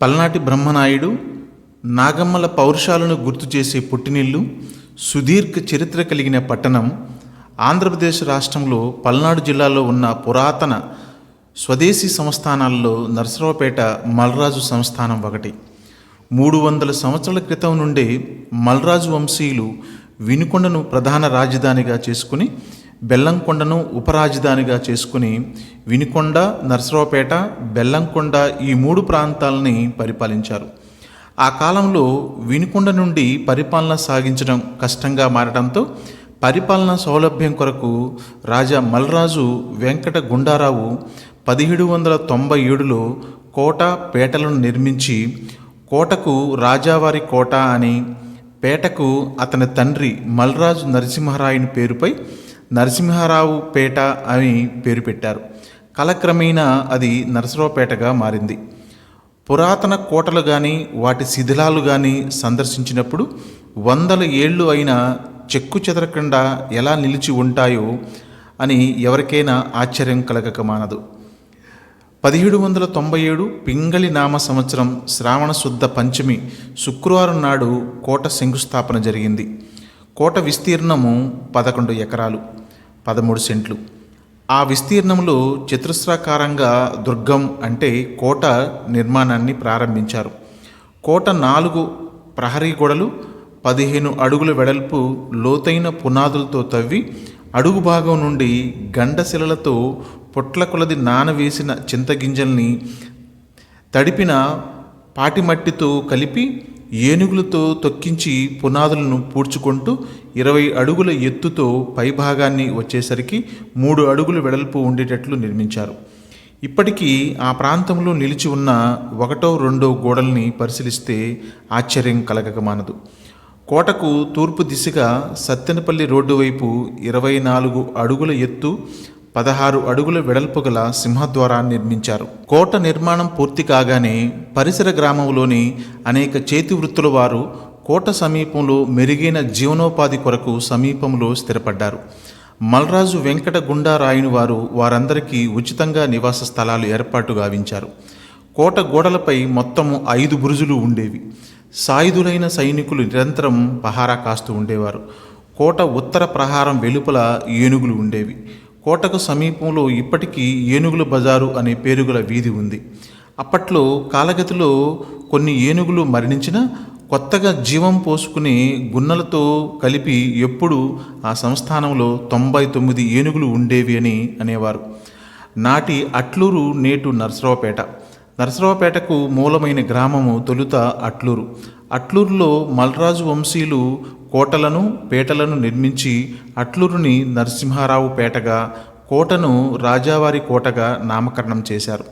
పల్నాటి బ్రహ్మనాయుడు నాగమ్మల పౌరుషాలను గుర్తు చేసే పుట్టినిల్లు సుదీర్ఘ చరిత్ర కలిగిన పట్టణం ఆంధ్రప్రదేశ్ రాష్ట్రంలో పల్నాడు జిల్లాలో ఉన్న పురాతన స్వదేశీ సంస్థానాల్లో నరసరావుపేట మల్రాజు సంస్థానం ఒకటి. మూడు వందల సంవత్సరాల క్రితం నుండే మల్రాజు వంశీయులు వినుకొండను ప్రధాన రాజధానిగా చేసుకుని బెల్లంకొండను ఉపరాజధానిగా చేసుకుని వినుకొండ నరసరావుపేట బెల్లంకొండ ఈ మూడు ప్రాంతాలని పరిపాలించారు. ఆ కాలంలో వినుకొండ నుండి పరిపాలన సాగించడం కష్టంగా మారడంతో పరిపాలన సౌలభ్యం కొరకు రాజా మల్రాజు వెంకట గుండారావు పదిహేడు వందల తొంభై ఏడులో కోట పేటలను నిర్మించి కోటకు రాజావారి కోట అని పేటకు అతని తండ్రి మల్రాజు నరసింహరాయుని పేరుపై నరసింహారావు పేట అని పేరు పెట్టారు. కాలక్రమేణా అది నరసరావుపేటగా మారింది. పురాతన కోటలు కానీ వాటి శిథిలాలు కానీ సందర్శించినప్పుడు వందల ఏళ్ళు అయిన చెక్కు చెదరకుండా ఎలా నిలిచి ఉంటాయో అని ఎవరికైనా ఆశ్చర్యం కలగక మానదు. పదిహేడు వందల తొంభై ఏడు పింగళి నామ సంవత్సరం శ్రావణ శుద్ధ పంచమి శుక్రవారం నాడు కోట శంకుస్థాపన జరిగింది. కోట విస్తీర్ణము పదకొండు ఎకరాలు. పదమూడు సెంట్లు. ఆ విస్తీర్ణంలో చతురస్రాకారంగా దుర్గం అంటే కోట నిర్మాణాన్ని ప్రారంభించారు. కోట నాలుగు ప్రహరీ గోడలు పదిహేను అడుగుల వెడల్పు లోతైన పునాదులతో తవ్వి అడుగు భాగం నుండి గండశిలలతో పొట్లకొలది నానవేసిన చింతగింజల్ని తడిపిన పాటిమట్టితో కలిపి ఏనుగులతో తొక్కించి పునాదులను పూడ్చుకుంటూ ఇరవై అడుగుల ఎత్తుతో పైభాగాన్ని వచ్చేసరికి మూడు అడుగులు వెడల్పు ఉండేటట్లు నిర్మించారు. ఇప్పటికీ ఆ ప్రాంతంలో నిలిచి ఉన్న ఒకటో రెండో గోడల్ని పరిశీలిస్తే ఆశ్చర్యం కలగకమానదు కోటకు తూర్పు దిశగా సత్తెనపల్లి రోడ్డు వైపు ఇరవై నాలుగు అడుగుల ఎత్తు పదహారు అడుగుల వెడల్పు గల సింహద్వారాన్ని నిర్మించారు. కోట నిర్మాణం పూర్తి కాగానే పరిసర గ్రామంలోని అనేక చేతి వృత్తుల వారు కోట సమీపంలో మెరుగైన జీవనోపాధి కొరకు సమీపంలో స్థిరపడ్డారు. మల్రాజు వెంకట గుండారాయుని వారు వారందరికీ ఉచితంగా నివాస స్థలాలు ఏర్పాటు గావించారు. కోట గోడలపై మొత్తము ఐదు బురుజులు ఉండేవి. సాయుధులైన సైనికులు నిరంతరం పహారా కాస్తూ ఉండేవారు. కోట ఉత్తర ప్రహారం వెలుపల ఏనుగులు ఉండేవి. కోటకు సమీపంలో ఇప్పటికీ ఏనుగుల బజారు అనే పేరుగల వీధి ఉంది. అప్పట్లో కాలగతిలో కొన్ని ఏనుగులు మరణించిన కొత్తగా జీవం పోసుకునే గున్నలతో కలిపి ఎప్పుడు ఆ సంస్థానంలో తొంభై తొమ్మిది ఏనుగులు ఉండేవి అని అనేవారు. నాటి అట్లూరు నేటు నరసరావుపేట. నరసరావుపేటకు మూలమైన గ్రామము తొలుత అట్లూరు. అట్లూరులో మల్రాజు వంశీయులు కోటలను పేటలను నిర్మించి అట్లూరుని నరసింహారావు పేటగా కోటను రాజావారి కోటగా నామకరణం చేశారు.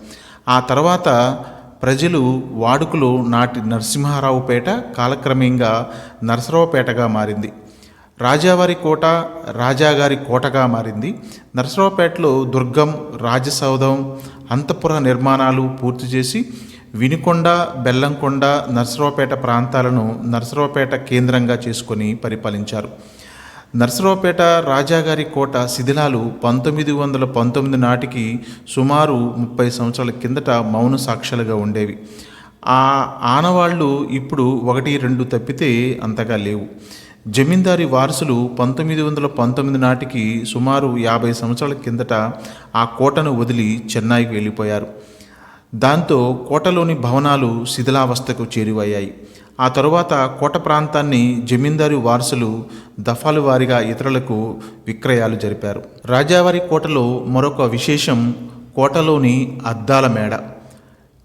ఆ తర్వాత ప్రజలు వాడుకలో నాటి నరసింహారావుపేట కాలక్రమేంగా నరసరావుపేటగా మారింది. రాజావారి కోట రాజాగారి కోటగా మారింది. నరసరావుపేటలో దుర్గం రాజసౌధం అంతఃపుర నిర్మాణాలు పూర్తి చేసి వినుకొండ బెల్లంకొండ నరసరావుపేట ప్రాంతాలను నరసరావుపేట కేంద్రంగా చేసుకొని పరిపాలించారు. నరసరావుపేట రాజాగారి కోట శిథిలాలు పంతొమ్మిది వందల పంతొమ్మిది నాటికి సుమారు ముప్పై సంవత్సరాల కిందట మౌన సాక్షులుగా ఉండేవి. ఆ ఆనవాళ్ళు ఇప్పుడు ఒకటి రెండు తప్పితే అంతగా లేవు. జమీందారి వారసులు పంతొమ్మిది వందల పంతొమ్మిది నాటికి సుమారు యాభై సంవత్సరాల కిందట ఆ కోటను వదిలి చెన్నైకి వెళ్ళిపోయారు. దాంతో కోటలోని భవనాలు శిథిలావస్థకు చేరువయ్యాయి. ఆ తరువాత కోట ప్రాంతాన్ని జమీందారు వారసులు దఫాలు వారీగా ఇతరులకు విక్రయాలు జరిపారు. రాజావారి కోటలో మరొక విశేషం కోటలోని అద్దాల మేడ.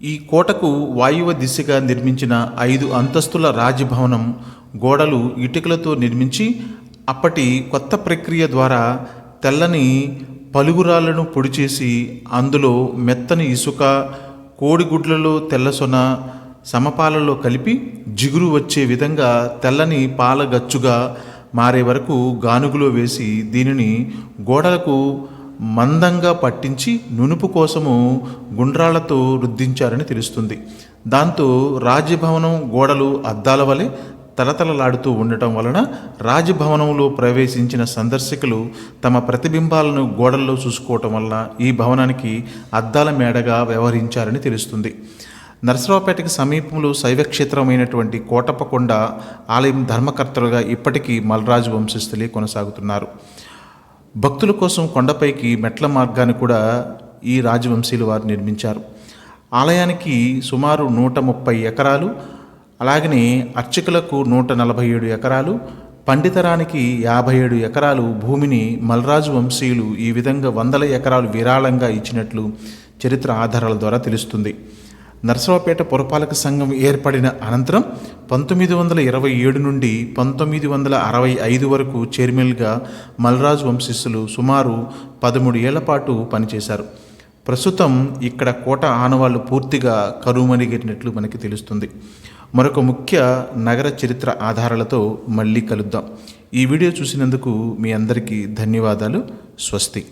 ఈ కోటకు వాయువ దిశగా నిర్మించిన ఐదు అంతస్తుల రాజభవనం గోడలు ఇటుకలతో నిర్మించి అప్పటి కొత్త ప్రక్రియ ద్వారా తెల్లని పలుగురాలను పొడి చేసి అందులో మెత్తని ఇసుక కోడిగుడ్లలో తెల్లసొన సమపాలలో కలిపి జిగురు వచ్చే విధంగా తెల్లని పాలగచ్చుగా మారే వరకు గానుగులో వేసి దీనిని గోడలకు మందంగా పట్టించి నునుపు కోసము గుండ్రాలతో రుద్దించారని తెలుస్తుంది. దాంతో రాజభవనం గోడలు అద్దాల వలె తలతలలాడుతూ ఉండటం వలన రాజభవనంలో ప్రవేశించిన సందర్శకులు తమ ప్రతిబింబాలను గోడల్లో చూసుకోవటం వలన ఈ భవనానికి అద్దాల మేడగా వ్యవహరించారని తెలుస్తుంది. నరసరావుపేటకి సమీపంలో శైవక్షేత్రమైనటువంటి కోటప్పకొండ ఆలయం ధర్మకర్తలుగా ఇప్పటికీ మల్రాజు వంశస్థులే కొనసాగుతున్నారు. భక్తుల కోసం కొండపైకి మెట్ల మార్గాన్ని కూడా ఈ రాజవంశీయుల వారు నిర్మించారు. ఆలయానికి సుమారు నూట ముప్పై ఎకరాలు అలాగనే అర్చకులకు నూట నలభై ఏడు ఎకరాలు పండితరానికి యాభై ఏడు ఎకరాలు భూమిని మల్రాజు వంశీయులు ఈ విధంగా వందల ఎకరాలు విరాళంగా ఇచ్చినట్లు చరిత్ర ఆధారాల ద్వారా తెలుస్తుంది. నరసరావుపేట పురపాలక సంఘం ఏర్పడిన అనంతరం పంతొమ్మిది వందల ఇరవై ఏడు నుండి పంతొమ్మిది వందల అరవై ఐదు వరకు చైర్మన్గా మల్రాజు వంశస్థులు సుమారు పదమూడు ఏళ్ళ పాటు పనిచేశారు. ప్రస్తుతం ఇక్కడ కోట ఆనవాళ్ళు పూర్తిగా కరువు మనకి తెలుస్తుంది. మరొక ముఖ్య నగర చరిత్ర ఆధారాలతో మళ్ళీ కలుద్దాం. ఈ వీడియో చూసినందుకు మీ అందరికీ ధన్యవాదాలు. స్వస్తి.